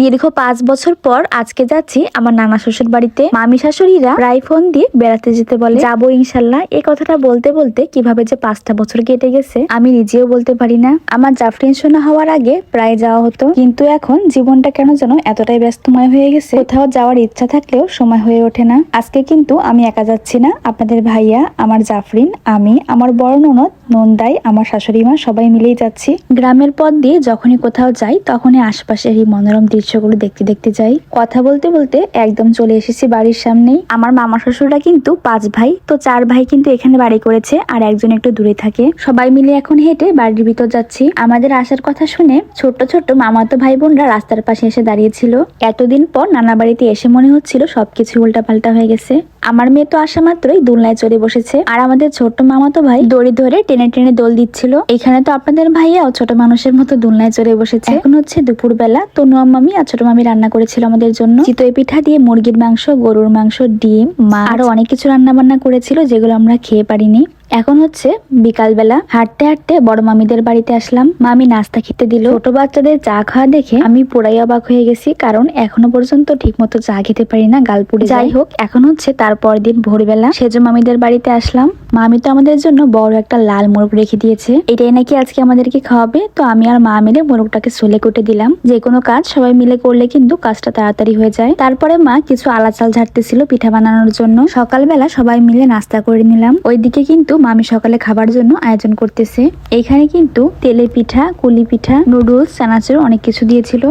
দীর্ঘ পাঁচ বছর পর আজকে যাচ্ছি আমার নানা শ্বশুর বাড়িতে। মামি শাশুড়িরা প্রায় ফোন দিয়ে বেড়াতে যেতে বলে। যাব ইনশাল্লাহ। এই কথাটা বলতে বলতে কীভাবে যে পাঁচটা বছর কেটে গেছে, আমি নিজেও বলতে পারি না। আমার জাফরিন শোনা হওয়ার আগে প্রায় যাওয়া হতো। কিন্তু এখন জীবনটা কেন যেন এতটাই ব্যস্তময় হয়ে গেছে। কোথাও যাওয়ার ইচ্ছা থাকলেও সময় হয়ে ওঠে না। আজকে কিন্তু আমি একা যাচ্ছি না। আপনাদের ভাইয়া, আমার জাফরিন, আমি, আমার বড় ননদ, নন্দাই, আমার শাশুড়ি মা সবাই মিলেই যাচ্ছি। গ্রামের পথ দিয়ে যখনই কোথাও যাই, তখনই আশপাশের এই মনোরম দৃশ্যগুলো দেখতে দেখতে যাই। কথা বলতে বলতে একদম চলে এসেছি বাড়ির সামনেই। আমার মামা শ্বশুররা কিন্তু পাঁচ ভাই, তো চার ভাই কিন্তু এখানে বাড়ি করেছে আর একজন একটু দূরে থাকে। সবাই মিলে এখন হেঁটে বাড়ির ভিতর যাচ্ছি। আমাদের আসার কথা শুনে ছোট্ট ছোট্ট মামাতো ভাই বোনরা রাস্তার পাশে এসে দাঁড়িয়েছিল। এতদিন পর নানা বাড়িতে এসে মনে হচ্ছিল সবকিছু উল্টাপাল্টা হয়ে গেছে। আমার মেয়ে তো আসা মাত্রই দোলনায় চড়ে বসেছে। আর আমাদের ছোট্ট মামাতো ভাই দড়ি ধরে টেনে টেনে দোল দিচ্ছিল। এখানে তো আপনাদের ভাইয়াও ছোট মানুষের মতো দোলনায় চড়ে বসেছে। এখন হচ্ছে দুপুর বেলা তো নোয়াম মামি আর ছোট মামি রান্না করেছিল আমাদের জন্য। চিতই পিঠা দিয়ে মুরগির মাংস, গরুর মাংস, ডিম মা আরও অনেক কিছু রান্না বান্না করেছিল যেগুলো আমরা খেয়ে পারিনি। এখন হচ্ছে বিকালবেলা হাঁটতে হাঁটতে বড় মামিদের বাড়িতে আসলাম। মামি নাস্তা খেতে দিল। ছোট বাচ্চাদের চা খাওয়া দেখে আমি পুরাই অবাক হয়ে গেছি কারণ এখনও পর্যন্ত ঠিক মতো চা খেতে পারি না গালপুরে যাই হোক এখন হচ্ছে তারপর দিন ভোরবেলা সেজো মামিদের বাড়িতে আসলাম। মামি তো আমাদের জন্য বড় একটা লাল মোরগ রেখে দিয়েছে। এটাই নাকি আজকে আমাদেরকে খাওয়াবে? তো আমি আর মা মিলে মোরগটাকে সোলে কুটে দিলাম। যে কোনো কাজ সবাই মিলে করলে কিন্তু কাজটা তাড়াতাড়ি হয়ে যায়। তারপরে মা কিছু আলা চাল ঝাড়তেছিল পিঠা বানানোর জন্য। সকালবেলা সবাই মিলে নাস্তা করে নিলাম। ওইদিকে কিন্তু মামি সকালে খাবার জন্য আয়োজন করতেছে। এখানে কিন্তু তেলে পিঠা, কুলি পিঠা, নুডলস, চানাচুর অনেক কিছু দিয়েছিল।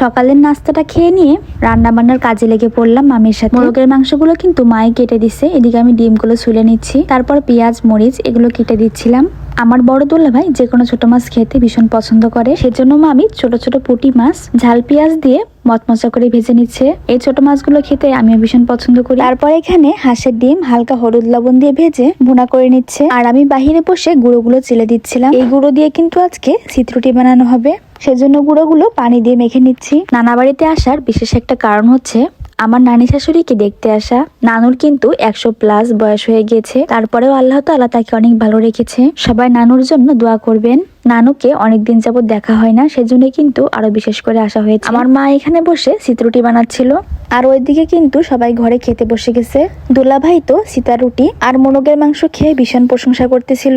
সকালের নাস্তাটা খেয়ে নিয়ে রান্না বান্নার কাজে লেগে পড়লাম মামির সাথে। মোরগের মাংসগুলো কিন্তু মায়ে কেটে দিছে। এদিকে আমি ডিমগুলো ছুলে নিচ্ছি। তারপর পেঁয়াজ, মরিচ, এগুলো কেটে দিচ্ছিলাম। আমার বড় দুলা ভাই যে কোনো ছোট মাছ খেতে ভীষণ পছন্দ করে, সেজন্য মামি ছোট ছোট পুঁটি মাছ, ঝাল পেঁয়াজ দিয়ে মচমচা করে ভেজে নিচ্ছে। এই ছোট মাছগুলো খেতে আমিও ভীষণ পছন্দ করি। তারপর এখানে হাঁসের ডিম, হালকা হলুদ লবণ দিয়ে ভেজে ভুনা করে নিচ্ছে। আর আমি বাহিরে বসে গুঁড়োগুলো চেলে দিচ্ছিলাম। এই গুঁড়ো দিয়ে কিন্তু আজকে চিত্রটি বানানো হবে। সেজন্য গুঁড়োগুলো পানি দিয়ে মেখে নিচ্ছি। নানা বাড়িতে আসার বিশেষ একটা কারণ হচ্ছে আমার নানি শাশুড়িকে দেখতে আসা নানুর কিন্তু একশো প্লাস বয়স হয়ে গিয়েছে তারপরেও আল্লাহ তাআলা তাকে অনেক ভালো রেখেছে। সবাই নানুর জন্য দোয়া করবেন। নানুকে অনেকদিন যাবত দেখা হয় না সেজন্য কিন্তু আরও বিশেষ করে আসা হয়েছে। আমার মা এখানে বসে চিত্রুটি বানাচ্ছিল। আর ওইদিকে কিন্তু সবাই ঘরে খেতে বসে গেছে। দুলা ভাই তো সীতা রুটি আর মোরগের মাংস খেয়ে ভীষণ প্রশংসা করতেছিল।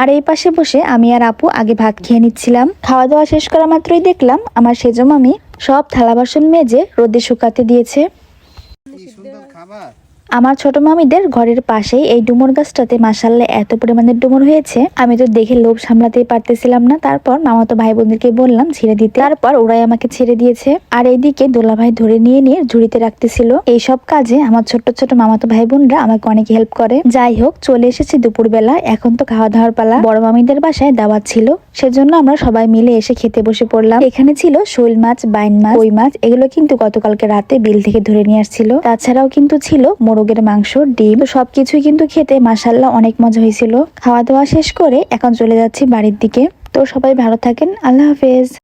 আর এই পাশে বসে আমি আর আপু আগে ভাত খেয়ে নিচ্ছিলাম। খাওয়া দাওয়া শেষ করা মাত্রই দেখলাম আমার সেজো মামি সব থালা বাসন মেজে রোদে শুকাতে দিয়েছে। খাবার। আমার ছোট মামিদের ঘরের পাশেই এই ডুমুর গাছটাতে মাসাল্লাহ এত পরিমাণে ডুমুর হয়েছে। আমি তো দেখে লোভ সামলাতেই পারতেছিলাম না। তারপর মামাতো ভাই বোনদেরকে বললাম, ছেড়ে দিতে। তারপর ওরাই আমাকে ছেড়ে দিয়েছে। আর এইদিকে দোলা ভাই ধরে নিয়ে নিয়ে ঝুড়িতে রাখতেছিল। এই সব কাজে আমার ছোট্ট ছোট মামাতো ভাই বোনরা আমাকে অনেক হেল্প করে। যাই হোক, চলে এসেছি দুপুরবেলা। এখন তো খাওয়া দাওয়ার পালা। বড় মামিদের বাসায় দাওয়াত ছিল। সেজন্য আমরা সবাই মিলে এসে খেতে বসে পড়লাম। এখানে ছিল শোল মাছ, বাইন মাছ ওই মাছ। এগুলো কিন্তু গতকালকে রাতে বিল থেকে ধরে নিয়ে আসছিল। তাছাড়াও কিন্তু ছিল মোরগের মাংস, ডিম সব সবকিছুই কিন্তু খেতে মাসাল্লাহ অনেক মজা হয়েছিল। খাওয়া দাওয়া শেষ করে এখন চলে যাচ্ছি বাড়ির দিকে। তো সবাই ভালো থাকেন, আল্লাহ হাফেজ।